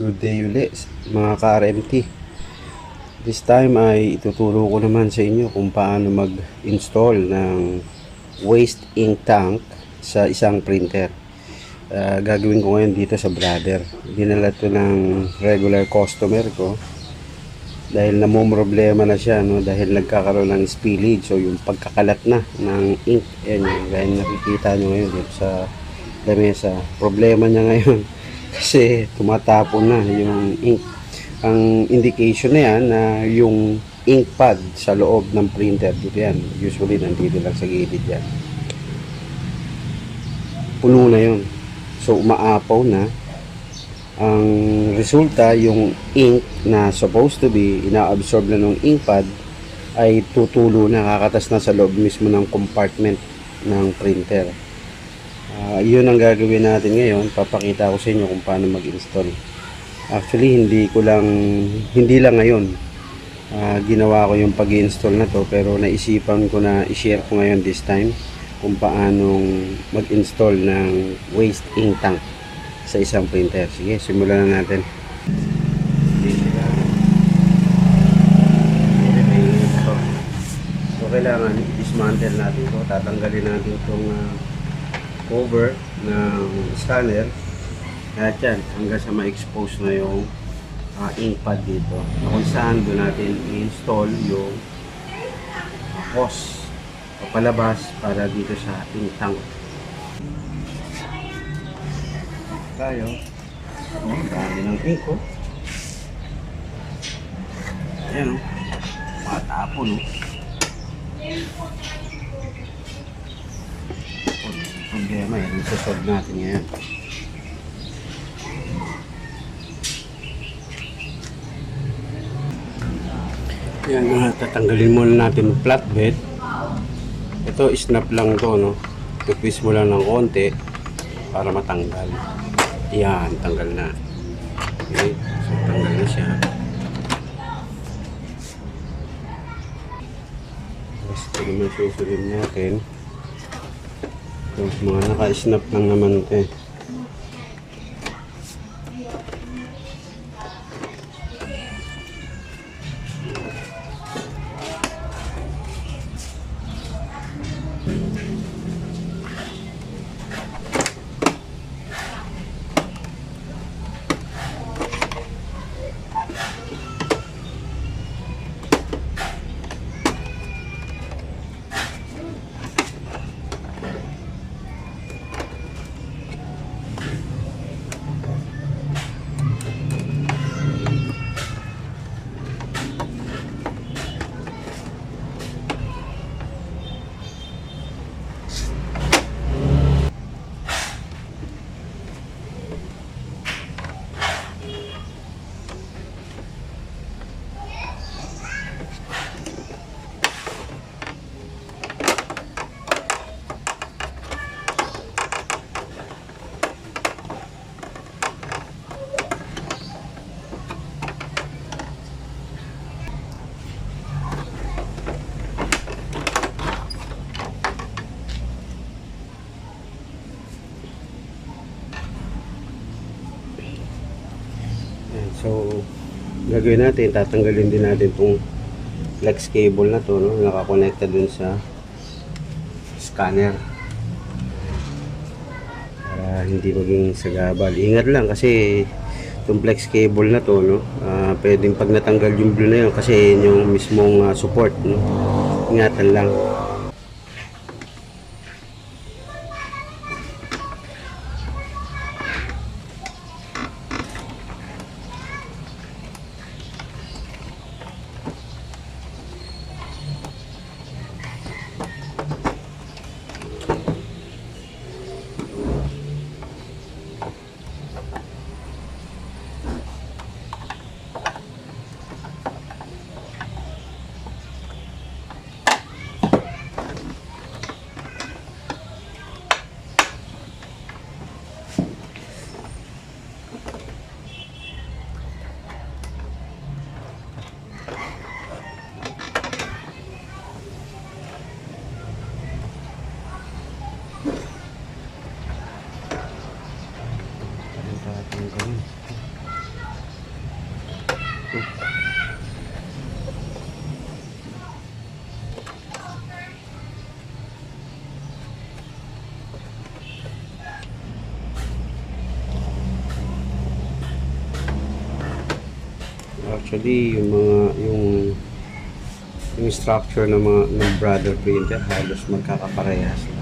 Good day ulit mga ka-RMT. This time ay ituturo ko naman sa inyo kung paano mag-install ng waste ink tank sa isang printer. Ah, gagawin ko ngayon dito sa brother. Dinala to ng regular customer ko dahil namumroblema na siya no dahil nagkakaroon ng spillage so yung pagkakalat na ng ink yan yung gaya nakikita nyo ngayon dito sa lamesa problema niya ngayon kasi tumatapon na yung ink. Ang indication na yan na yung ink pad sa loob ng printer. Dito yan. Usually nandito lang sa gilid yan. Puno na yun. So umaapaw na. Ang resulta yung ink na supposed to be ina-absorb na ng ink pad ay tutulo na kakatas na sa loob mismo ng compartment ng printer Ah, yun ang gagawin natin ngayon papakita ko sa inyo kung paano mag-install actually hindi ko lang hindi lang ngayon ah, ginawa ko yung pag-install na to pero naisipan ko na i-share ko ngayon this time kung paanong mag-install ng waste ink tank sa isang printer. Sige, simulan na natin. So, kailangan i-dismantle natin ito. Tatanggalin natin itong ah, cover ng scanner. At yan, hanggang sa ma-expose na yung ah, ink pad dito. Na kung saan doon natin i-install yung ah, hose papalabas para dito sa ink tank. tayo. Oh, dami ng ink, oh. Ayan, oh. Matapon, oh. Oh, Problema yan. Isasolve natin ngayon. Yan, uh, tatanggalin muna natin flatbed. Ito, snap lang to, no? Tutwist mo lang ng konti para matanggal. Yan, tanggal na. Okay, so tanggal na siya. Tapos ito naman susunod natin. Ito, mga naka-snap lang naman ito eh. So, gagawin natin, tatanggalin din natin itong flex cable na to, no? nakakonekta dun sa scanner. Para hindi maging sagabal. Ingat lang kasi itong flex cable na to, no? ah, pwedeng pag natanggal yung blue na yun kasi yun yung mismong ah, support. No? Ingatan lang. Actually, yung mga yung yung structure ng mga ng brother printer halos magkakaparehas lang.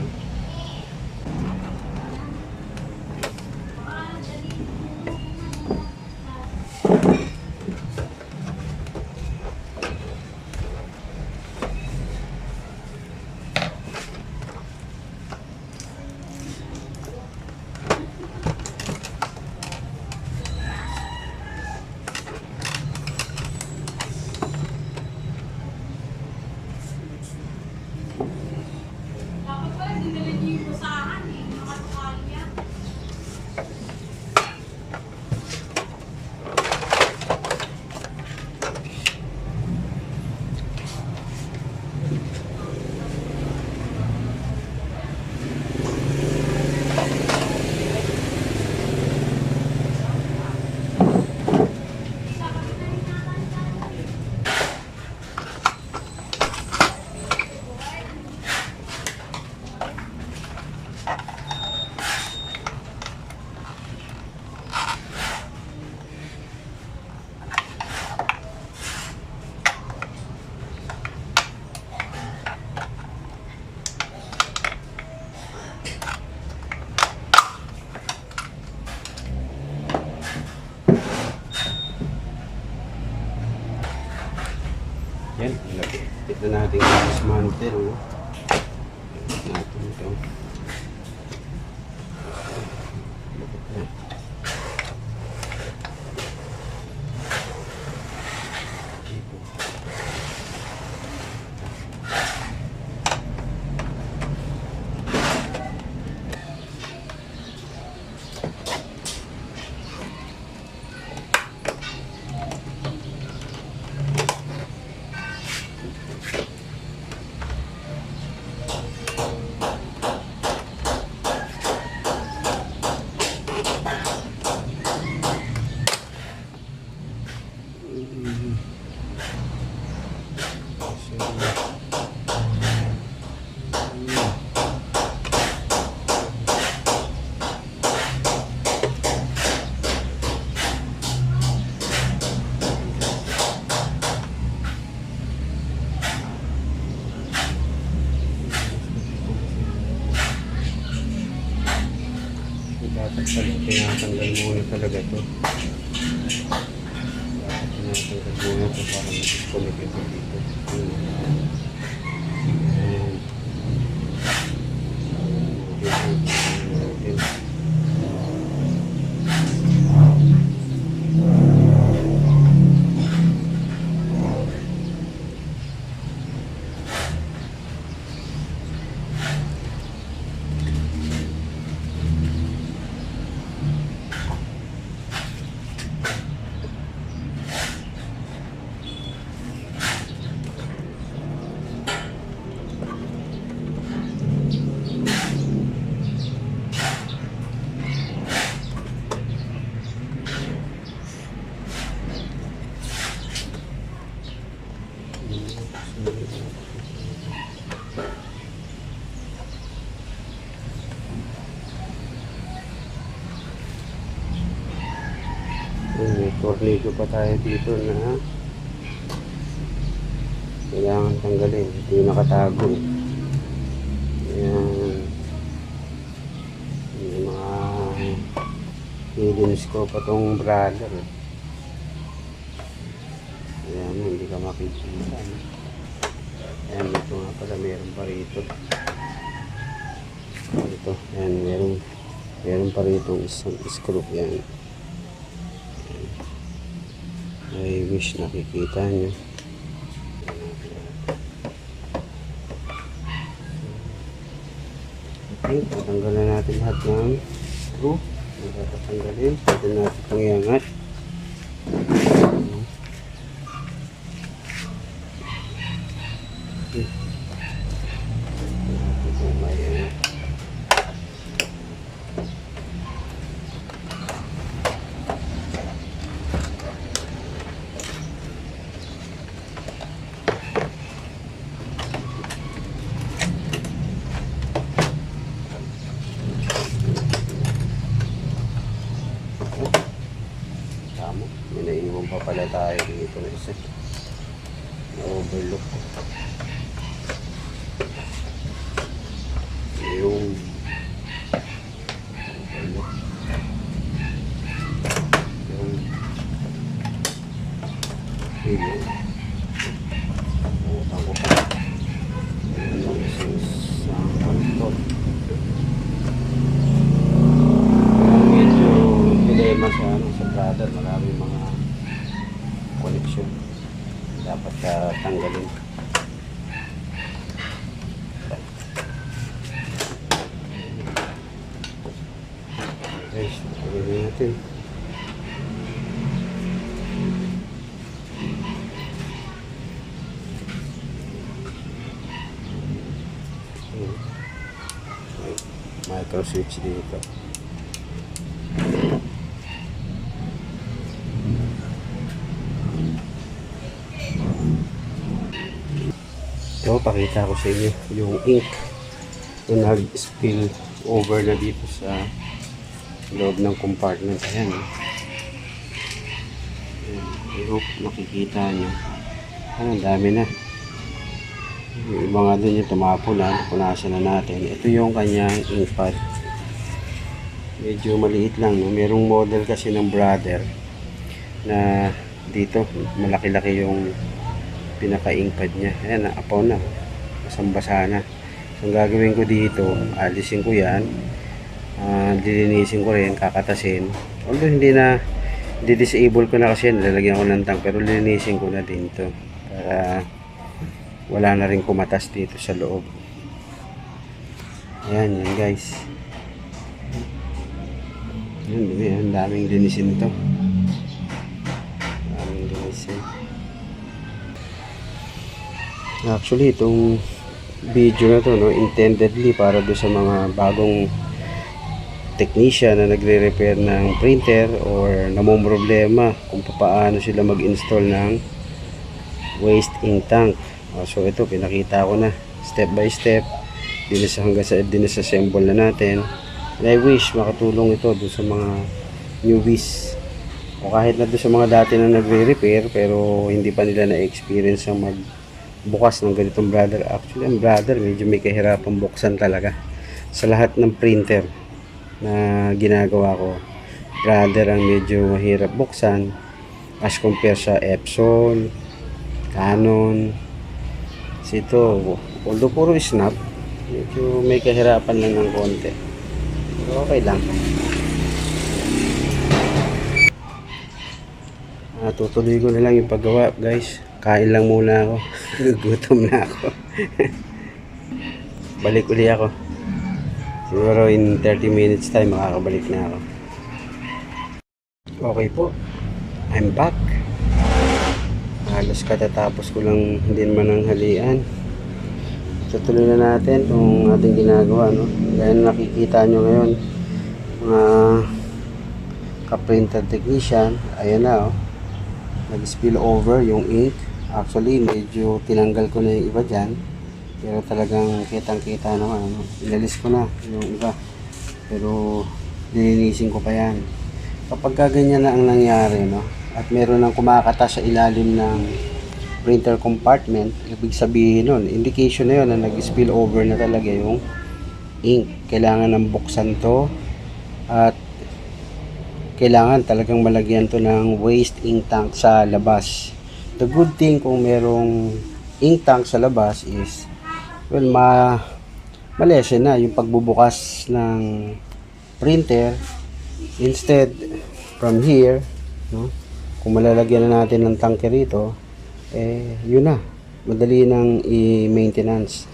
例如 tinatanggal muna talaga to. Dapat tinatanggal muna to para mag-disconnect ito dito. Ayan. Ayan. Ayan. Ayun, Tornado pa tayo dito na kailangan tanggalin. Yung nakatago. Ayan. Yung mga hidden scope pa tong brother. Ayan, hindi ka makikita. no? Ayan, ito nga pala meron pa rito. Ito, ayan, meron, meron pa rito isang screw. Ayan. I wish nakikita nyo. Okay, tatanggalan natin lahat ng screw. Natatanggalin. Pwede natin itong iangat. Okay. Natin itong maiangat. Tama. May naiwan pa pala tayo dito na isa. Na-overlook. Yung overlook. Yung yung utang ko pa. Yung sa control. medyo dilema sa ano sa brother marami mga connection dapat ka tanggalin guys tanggalin natin? May microswitch dito Ito, pakita ko sa inyo yung ink na nag-spill over na dito sa loob ng compartment. Ayan. Ayan. I hope makikita nyo. Ang dami na. Yung iba nga dun yung tumapo na. Punasan na natin. Ito yung kanyang ink pad. Medyo maliit lang. No? Merong model kasi ng brother na dito malaki-laki yung pinaka-inkpad niya. Ayan, naapaw na. Basang-basa na. So, ang gagawin ko dito, alisin ko yan. Ah, dilinisin ko rin, kakatasin. Although hindi na, di-disable ko na kasi yan, lalagyan ko ng tank, pero linisin ko na din to Para wala na rin kumatas dito sa loob. Ayan, yan guys. Yan, dumi, ang daming linisin to. Daming linisin. Actually, itong video na to, no, intendedly para do sa mga bagong technician na nagre-repair ng printer or namong problema kung paano sila mag-install ng waste ink tank. Ah, so ito, pinakita ko na step by step dinis hanggang sa dinisassemble na natin. And I wish makatulong ito do sa mga newbies o kahit na doon sa mga dati na nagre-repair pero hindi pa nila na-experience ang mag bukas ng ganitong brother. Actually, ang brother medyo may kahirapan buksan talaga. Sa lahat ng printer na ginagawa ko, brother ang medyo mahirap buksan as compare sa Epson, Canon. Kasi ito, although puro snap, medyo may kahirapan lang ng konti. Okay lang. Ah, tutuloy ko na lang yung paggawa, guys. Kain lang muna ako. Gutom na ako. Balik uli ako. Siguro in 30 minutes time makakabalik na ako. Okay po. I'm back. Halos katatapos ko lang din man ang halian. Tutuloy na natin itong ating ginagawa. No? Gaya na nakikita nyo ngayon. Mga ka-printer technician. Ayan na oh nag-spill over yung ink. Actually, medyo tinanggal ko na yung iba dyan. Pero talagang kitang-kita naman. Ano? Inalis ko na yung iba. Pero nilinisin ko pa yan. Kapag ka ganyan na ang nangyari, no? at meron ng kumakata sa ilalim ng printer compartment, ibig sabihin nun, indication na yun na nag-spill over na talaga yung ink. Kailangan ng buksan to at kailangan talagang malagyan to ng waste ink tank sa labas. The good thing kung merong ink tank sa labas is well ma malesen na yung pagbubukas ng printer. Instead from here no kung malalagyan na natin ng tanke rito eh yun na. Madali nang i-maintenance.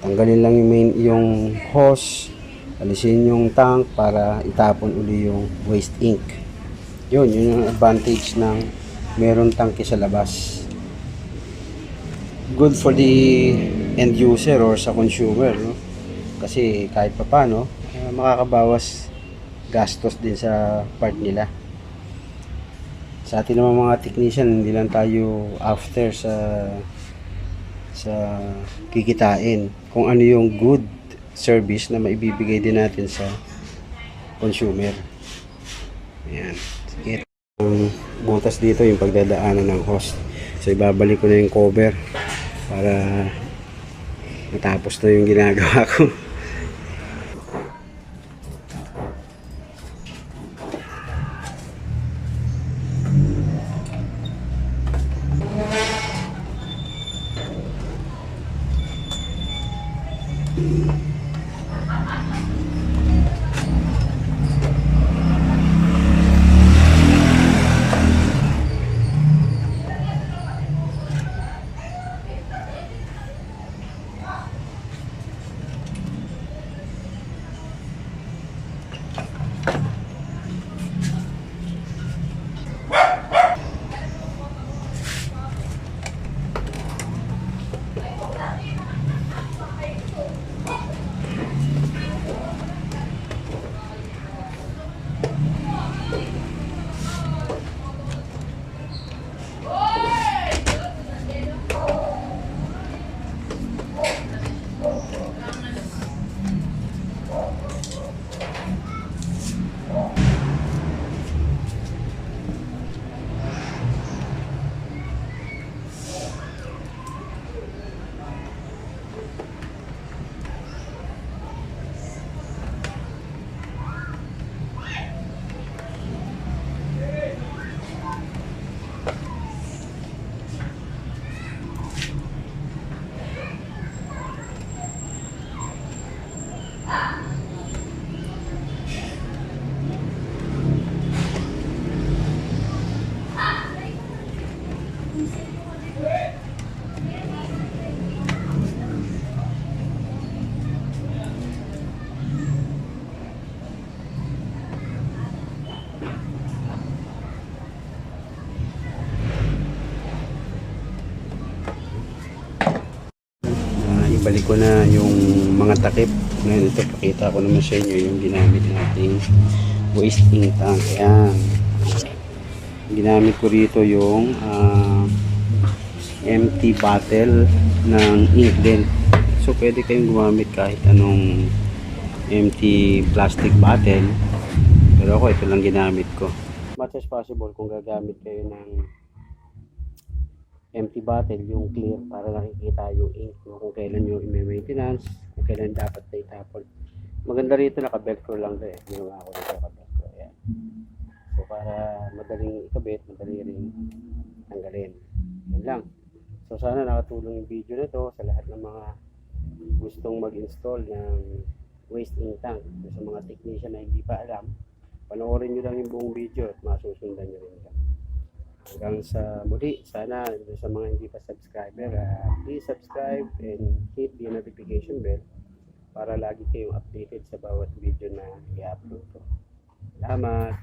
Tanggalin lang yung, main, yung hose alisin yung tank para itapon uli yung waste ink. Yun, yun yung advantage ng meron tangke sa labas. Good for the end user or sa consumer, no? Kasi kahit pa paano, eh, makakabawas gastos din sa part nila. Sa atin naman mga technician, hindi lang tayo after sa sa kikitain kung ano yung good service na maibibigay din natin sa consumer. Ayan. Sige. Ang butas dito yung pagdadaanan ng hose. So ibabalik ko na yung cover para matapos na yung ginagawa ko. Ah, ibalik ko na yung mga takip. Ngayon ito, pakita ko naman sa inyo yung ginamit nating waste ink tank. Ayan. Ginamit ko rito yung ah, empty bottle ng ink din. So, pwede kayong gumamit kahit anong empty plastic bottle. Pero ako, ito lang ginamit ko. Much as possible kung gagamit kayo ng empty bottle, yung clear, para nakikita yung ink mo kung kailan yung i-maintenance, kung kailan dapat na itapon. Maganda rito, naka-velcro lang to eh. Ginawa ko rito naka-velcro. Ayan. So, para madaling ikabit, madali rin tanggalin. Yan lang. So, sana nakatulong yung video na to sa lahat ng mga gustong mag-install ng waste ink tank. Sa mga technician na hindi pa alam, panoorin nyo lang yung buong video at masusundan nyo rin yan. Hanggang sa muli, sana sa mga hindi pa subscriber, ah, please subscribe and hit the notification bell para lagi kayong updated sa bawat video na i-upload ko. Salamat!